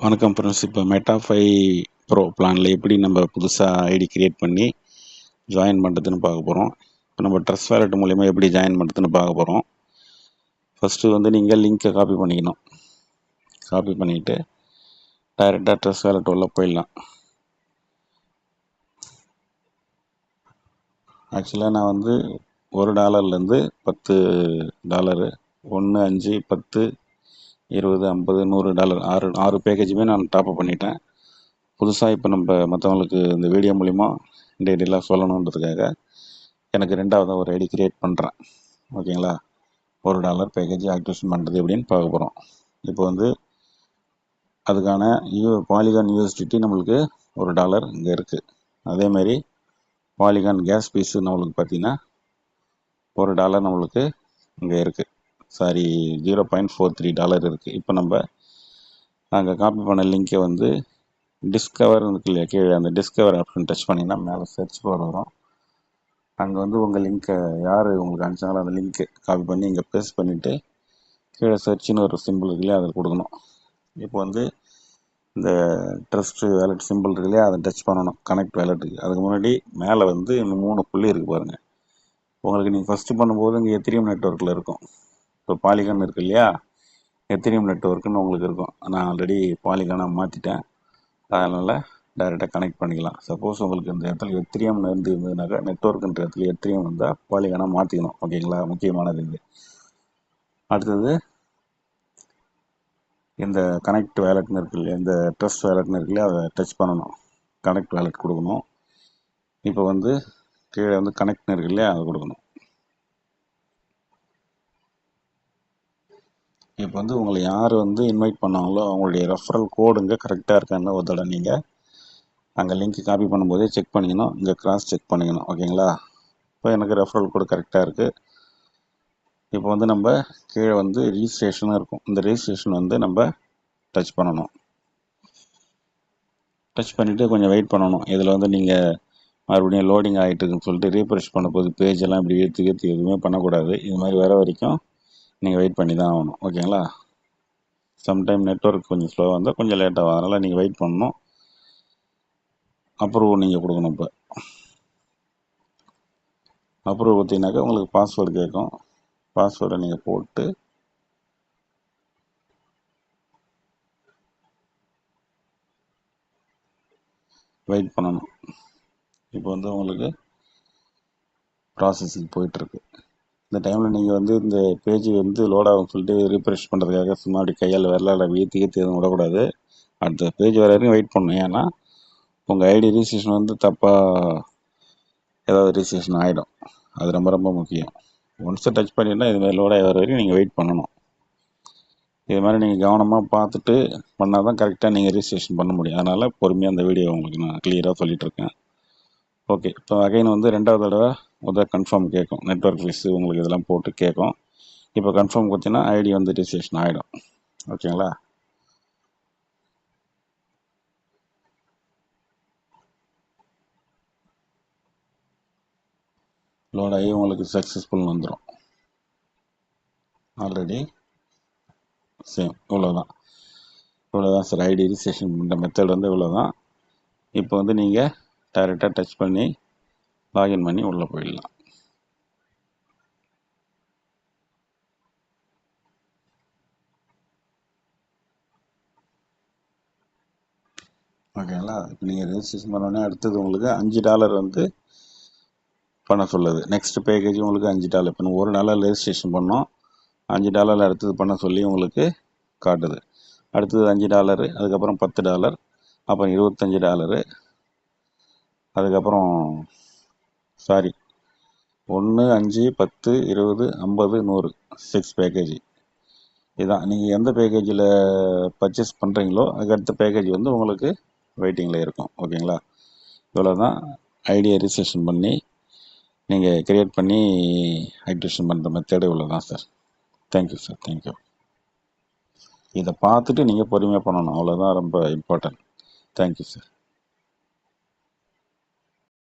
வணக்கம் ஃப்ரெண்ட்ஸ் இப்போ meta five bro பிளானில் எப்படி நம்ம புதுசாக ஐடி கிரியேட் பண்ணி ஜாயின் பண்ணுறதுன்னு பார்க்க போகிறோம் இப்போ நம்ம ட்ரெஸ் வேலெட் மூலிமா எப்படி ஜாயின் பண்ணுறதுன்னு பார்க்க போகிறோம் ஃபஸ்ட்டு வந்து நீங்கள் லிங்க்கை காப்பி பண்ணிக்கணும். காப்பி பண்ணிவிட்டு டைரெக்டாக ட்ரெஸ் வேலெட் உள்ள போயிடலாம். ஆக்சுவலாக நான் வந்து ஒரு டாலர்லேருந்து பத்து டாலரு ஒன்று அஞ்சு பத்து இருபது ஐம்பது நூறு டாலர் ஆறு ஆறு பேக்கேஜுமே நான் டாப்அப் பண்ணிட்டேன். புதுசாக இப்போ நம்ம மற்றவங்களுக்கு இந்த வீடியோ மூலிமா டீட்டெயிலாக சொல்லணுன்றதுக்காக எனக்கு ரெண்டாவது ஒரு ஐடி கிரியேட் பண்ணுறேன் ஓகேங்களா? ஒரு டாலர் பேக்கேஜ் ஆக்டிவேஷன் பண்ணுறது எப்படின்னு பார்க்க போகிறோம் இப்போ வந்து அதுக்கான யூ பாலிகான் யூஎஸ்டிடி நம்மளுக்கு ஒரு டாலர் இங்கே இருக்குது அதேமாரி பாலிகான் கேஸ் பீஸு நம்மளுக்கு பார்த்தீங்கன்னா ஒரு டாலர் நம்மளுக்கு இங்கே இருக்குது sorry zero point four three dollar இருக்குது இப்போ நம்ம அங்கே காப்பி பண்ண லிங்க்கை வந்து டிஸ்கவர் இருக்கு இல்லையா கீழே அந்த டிஸ்கவர் ஆப்ஷன் டச் பண்ணிங்கன்னா மேலே சர்ச் பார் வரும். அங்கே வந்து உங்கள் லிங்க்கை யார் உங்களுக்கு அனுப்பிச்சாங்களோ அந்த லிங்க்கு காப்பி பண்ணி இங்கே பேஸ்ட் பண்ணிவிட்டு கீழே சர்ச்சுன்னு ஒரு சிம்பிள் இருக்கு இல்லையா அதில் கொடுக்கணும். இப்போ வந்து இந்த ட்ரஸ்ட் வேலட் சிம்பிள் இருக்கு இல்லையா அதை டச் பண்ணணும். கனெக்ட் வேலெட்டுக்கு அதுக்கு முன்னாடி மேலே வந்து மூணு புள்ளி இருக்குது பாருங்கள் உங்களுக்கு நீங்கள் ஃபஸ்ட்டு பண்ணும்போது இங்கே எத்திரியம் நெட்ஒர்க்கில் இருக்கும். இப்போ பாலிகான் இருக்கு இல்லையா? எத்திரியம் நெட்ஒர்க்குன்னு உங்களுக்கு இருக்கும். நான் ஆல்ரெடி பாலிகானாக மாற்றிட்டேன் அதனால் டைரெக்டாக கனெக்ட் பண்ணிக்கலாம். சப்போஸ் உங்களுக்கு இந்த இடத்துல எத்திரியம் இருந்து இருந்ததுனாக்கா நெட்ஒர்க்குன்ற இடத்துல எத்திரியம் வந்தால் பாலிகானாக மாற்றிக்கணும் ஓகேங்களா முக்கியமானது இது. அடுத்தது இந்த கனெக்ட் வேலட்னு இருக்கு இல்லையா? இந்த ட்ரஸ்ட் வேலட்னு இருக்கு இல்லையா? அதை டச் பண்ணணும். கனெக்ட் வேலட் கொடுக்கணும். இப்போ வந்து கீழே வந்து கனெக்ட்னு இருக்கு இல்லையா? அதை கொடுக்கணும். இப்போ வந்து உங்களை யார் வந்து இன்வைட் பண்ணாங்களோ அவங்களுடைய ரெஃபரல் கோடுங்க கரெக்டாக இருக்கான்னு ஒரு தடவை நீங்கள் அங்கே லிங்க் காப்பி பண்ணும்போதே செக் பண்ணிக்கணும். இங்கே கிராஸ் செக் பண்ணிக்கணும். ஓகேங்களா இப்போ எனக்கு ரெஃபரல் கோடு கரெக்டாக இருக்குது இப்போ வந்து நம்ம கீழே வந்து ரிஜிஸ்ட்ரேஷனும் இருக்கும். இந்த ரிஜிஸ்ட்ரேஷன் வந்து நம்ம டச் பண்ணணும். டச் பண்ணிவிட்டு கொஞ்சம் வெயிட் பண்ணணும். இதில் வந்து நீங்கள் மறுபடியும் லோடிங் ஆகிட்டு இருக்குன்னு சொல்லிட்டு ரீஃப்ரெஷ் பண்ணும்போது பேஜெல்லாம் இப்படி ஏற்றி ஏற்றி எதுவுமே பண்ணக்கூடாது. இது மாதிரி வர வரைக்கும் நீங்கள் வெயிட் பண்ணி தான் ஆகணும். ஓகேங்களா சம்டைம் நெட்ஒர்க் கொஞ்சம் ஸ்லோவாக இருந்தால் கொஞ்சம் லேட்டாக அதனால் நீங்கள் வெயிட் பண்ணணும். அப்ரூவ் நீங்கள் கொடுக்கணும் இப்போ. அப்ரூவ் பார்த்தீங்கன்னாக்கா உங்களுக்கு பாஸ்வேர்டு கேட்கும். பாஸ்வேர்டை நீங்கள் போட்டு வெயிட் பண்ணணும். இப்போ வந்து உங்களுக்கு ப்ராசஸிங் போயிட்டுருக்கு இந்த டைமில் நீங்கள் வந்து இந்த பேஜ் வந்து லோட் ஆகும் சொல்லிட்டு ரீஃப்ரெஷ் பண்ணுறதுக்காக சும்மா அப்படி கையால் வரலாட வீத்தி ஏற்றி எதுவும் விடக்கூடாது. அடுத்த பேஜ் வர வரைக்கும் வெயிட் பண்ணணும். ஏன்னா உங்கள் ஐடி ரிஜிஸ்ட்ரேஷன் வந்து தப்பாக ஏதாவது ரிஜிஸ்ட்ரேஷன் ஆகிடும் அது ரொம்ப ரொம்ப முக்கியம். ஒன்ஸை டச் பண்ணிட்டா இதுமாதிரி லோட் ஆகி வர வரைக்கும் நீங்கள் வெயிட் பண்ணணும். இது மாதிரி நீங்கள் கவனமாக பார்த்துட்டு பண்ணால் தான் கரெக்டாக நீங்கள் ரிஜிஸ்ட்ரேஷன் பண்ண முடியும். அதனால் பொறுமையாக அந்த வீடியோ உங்களுக்கு நான் கிளியராக சொல்லிகிட்ருக்கேன் ஓகே இப்போ அகைன் வந்து ரெண்டாவது தடவை முதல் கன்ஃபார்ம் கேட்கும் நெட்ஒர்க் ஃபீஸு உங்களுக்கு இதெல்லாம் போட்டு கேட்கும் இப்போ கன்ஃபார்ம் கொடுத்தீங்கன்னா ஐடி வந்து ரிஜிஸ்ட்ரேஷன் ஆகிடும் ஓகேங்களா லோட் ஆகி உங்களுக்கு சக்ஸஸ்ஃபுல் வந்துடும் ஆல்ரெடி சேம் இவ்வளோதான் இவ்வளோதான் சார் ஐடி ரிஜிஸ்ட்ரேஷன் பண்ணுற மெத்தட் வந்து இவ்வளோதான் இப்போ வந்து நீங்கள் டைரெக்டாக டச் பண்ணி லாகின் பண்ணி உள்ளே போயிடலாம். ஓகேங்களா? இப்போ நீங்கள் ரெஜிஸ்ட்ரேஷன் பண்ணோடனே அடுத்தது உங்களுக்கு அஞ்சு டாலர் வந்து பண்ண சொல்லுது. நெக்ஸ்ட் பேக்கேஜ் உங்களுக்கு அஞ்சு டாலர் இப்போ ஒரு டாலர் ரெஜிஸ்ட்ரேஷன் பண்ணோம். அஞ்சு டாலர் அடுத்தது பண்ண சொல்லி உங்களுக்கு காட்டுது. அடுத்தது அஞ்சு டாலரு அதுக்கப்புறம் பத்து டாலர் அப்புறம் இருபத்தஞ்சி டாலரு அதுக்கப்புறம் சாரி. ஒன்று அஞ்சு பத்து இருபது ஐம்பது நூறு. சிக்ஸ் பேக்கேஜ் இதுதான் நீங்கள் எந்த பேக்கேஜில் பர்ச்சேஸ் பண்ணுறீங்களோ அதுக்கடுத்த பேக்கேஜ் வந்து உங்களுக்கு வெயிட்டிங்கில் இருக்கும். ஓகேங்களா? இவ்வளோ தான் ஐடியா ரிஜிஸ்ட்ரேஷன் பண்ணி நீங்கள் க்ரியேட் பண்ணி ஆக்டிவேஷன் பண்ணுற மெத்தேடு இவ்வளோ தான் சார் தேங்க்யூ சார் தேங்க்யூ இதை பார்த்துட்டு நீங்கள் பொறுமையாக பண்ணணும். அவ்வளோதான் ரொம்ப இம்பார்ட்டன்ட் தேங்க்யூ சார்